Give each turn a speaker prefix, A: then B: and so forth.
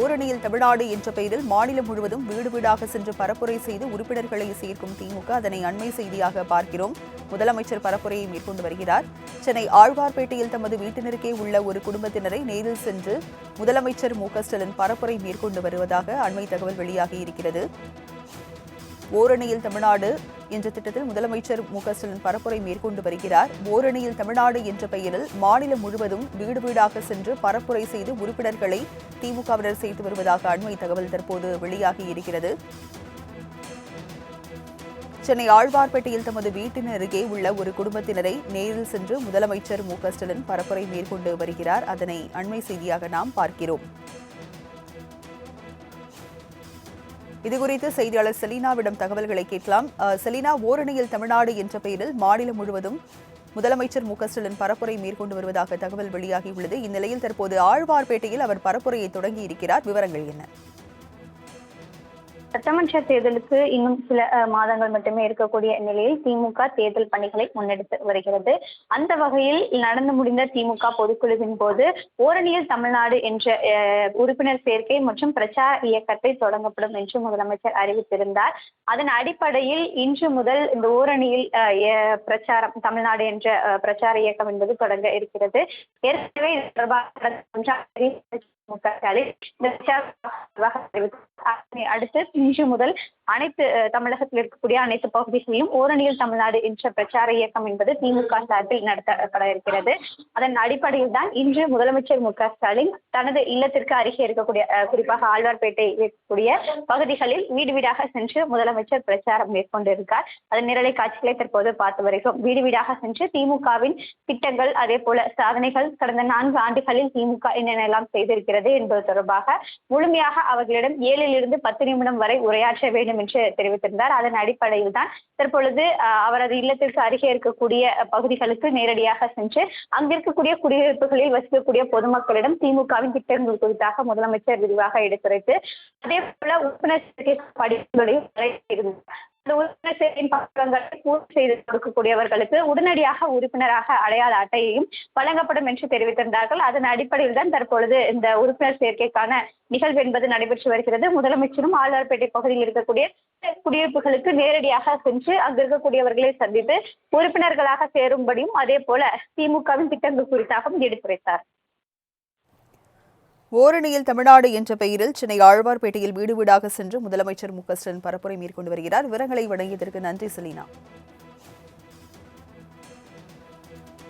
A: ஓரணியில் தமிழ்நாடு என்ற பெயரில் மாநிலம் முழுவதும் வீடு வீடாக சென்று பரப்புரை செய்து உறுப்பினர்களை சேர்க்கும் திமுக அதனை அண்மை செய்தியாக பார்க்கிறோம். முதலமைச்சர் பரப்புரையை மேற்கொண்டு வருகிறார். சென்னை ஆழ்வார்பேட்டையில் தமது வீட்டினருக்கே உள்ள ஒரு குடும்பத்தினரை நேரில் சென்று முதலமைச்சர் மு க ஸ்டாலின் பரப்புரை மேற்கொண்டு வருவதாக அண்மை தகவல் வெளியாகி இருக்கிறது. ஓரணியில் தமிழ்நாடு என்ற திட்டத்தில் முதலமைச்சர் மு க ஸ்டாலின் பரப்புரை மேற்கொண்டு வருகிறார். ஓரணியில் தமிழ்நாடு என்ற பெயரில் மாநிலம் முழுவதும் வீடு வீடாக சென்று பரப்புரை செய்து உறுப்பினர்களை திமுகவினர் சேர்த்து வருவதாக அண்மை தகவல் தற்போது வெளியாகி இருக்கிறது. சென்னை ஆழ்வார்பேட்டையில் தமது வீட்டின் அருகே உள்ள ஒரு குடும்பத்தினரை நேரில் சென்று முதலமைச்சர் மு க ஸ்டாலின் பரப்புரை மேற்கொண்டு வருகிறார். அதனை அண்மை செய்தியாக நாம் பார்க்கிறோம். இதுகுறித்து செய்தியாளர் செலீனாவிடம் தகவல்களை கேட்கலாம். அஹ், செலீனா ஓரணியில் தமிழ்நாடு என்ற பெயரில் மாநிலம் முழுவதும் முதலமைச்சர் மு க ஸ்டாலின் பரப்புரை மேற்கொண்டு வருவதாக தகவல் வெளியாகியுள்ளது. இந்நிலையில் தற்போது ஆழ்வார்பேட்டையில் அவர் பரப்புரையை தொடங்கி இருக்கிறார் விவரங்கள் என்ன?
B: சட்டமன்ற தேர்தலுக்கு இன்னும் சில மாதங்கள் மட்டுமே இருக்கக்கூடிய நிலையில் திமுக தேர்தல் பணிகளை முன்னெடுத்து வருகிறது. அந்த வகையில் நடந்து முடிந்த திமுக பொதுக்குழுவின் போது ஓரணியில் தமிழ்நாடு என்ற உறுப்பினர் சேர்க்கை மற்றும் பிரச்சார இயக்கத்தை தொடங்கப்படும் என்று முதலமைச்சர் அறிவித்திருந்தார். அதன் அடிப்படையில் இன்று முதல் இந்த ஓரணியில் பிரச்சாரம் தமிழ்நாடு என்ற பிரச்சார இயக்கம் என்பது தொடங்க இருக்கிறது. ஏற்கனவே தொடர்பாக கடந்த ஒன்றாம் தேதி திமுக அனைத்து தமிழகத்தில் இருக்கக்கூடிய அனைத்து பகுதிகளிலும் ஓரணியில் தமிழ்நாடு என்ற பிரச்சார இயக்கம் என்பது திமுக சார்பில் நடத்தப்பட இருக்கிறது. அதன் அடிப்படையில் தான் இன்று முதலமைச்சர் மு க ஸ்டாலின் தனது இல்லத்திற்கு அருகே இருக்கக்கூடிய குறிப்பாக ஆழ்வார்பேட்டை இருக்கக்கூடிய பகுதிகளில் வீடு வீடாக சென்று முதலமைச்சர் பிரச்சாரம் மேற்கொண்டிருக்கார். அதன் நிரலை காட்சிகளை தற்போது பார்த்து வருகிறோம். வீடு வீடாக சென்று திமுகவின் திட்டங்கள் அதே போல சாதனைகள் கடந்த நான்கு ஆண்டுகளில் திமுக என்னென்னலாம் செய்திருக்கிறது என்பது தொடர்பாக முழுமையாக அவர்களிடம் ஏழிலிருந்து பத்து நிமிடம் வரை உரையாற்ற வேண்டும் என்று தெரிவித்திருந்தார். அதன் அடிப்படையில் தான் தற்பொழுது அஹ், அவரது இல்லத்திற்கு அருகே இருக்கக்கூடிய பகுதிகளுக்கு நேரடியாக சென்று அங்கிருக்கக்கூடிய குடியிருப்புகளில் வசிக்கக்கூடிய பொதுமக்களிடம் திமுகவின் திட்டங்கள் குறித்தாக முதலமைச்சர் விரிவாக எடுத்துரைத்து அதே போல உறுப்பினர் சேர்க்கை படிப்புகளையும் உறுப்பினர் சேர்க்கையின் பக்கங்களை பூர்த்தி செய்து கொடுக்கக்கூடியவர்களுக்கு உடனடியாக உறுப்பினராக அடையாள அட்டையையும் வழங்கப்படும் என்று தெரிவித்திருந்தார்கள். அதன் அடிப்படையில் தான் தற்பொழுது இந்த உறுப்பினர் சேர்க்கைக்கான நிகழ்வு என்பது நடைபெற்று வருகிறது. முதலமைச்சரும் ஆழ்வார்பேட்டை பகுதியில் இருக்கக்கூடிய குடியிருப்புகளுக்கு நேரடியாக சென்று அங்கு இருக்கக்கூடியவர்களை சந்தித்து உறுப்பினர்களாக சேரும்படியும் அதே போல திமுகவின் திட்டங்கள் குறித்தாகவும் எடுத்துரைத்தார்.
A: ஓரணியில் தமிழ்நாடு என்ற பெயரில் சென்னை ஆழ்வார்பேட்டையில் வீடு வீடாக சென்று முதலமைச்சர் மு க ஸ்டாலின் பரப்புரை மேற்கொண்டு வருகிறார். விவரங்களை வழங்கியதற்கு நன்றி செலினா.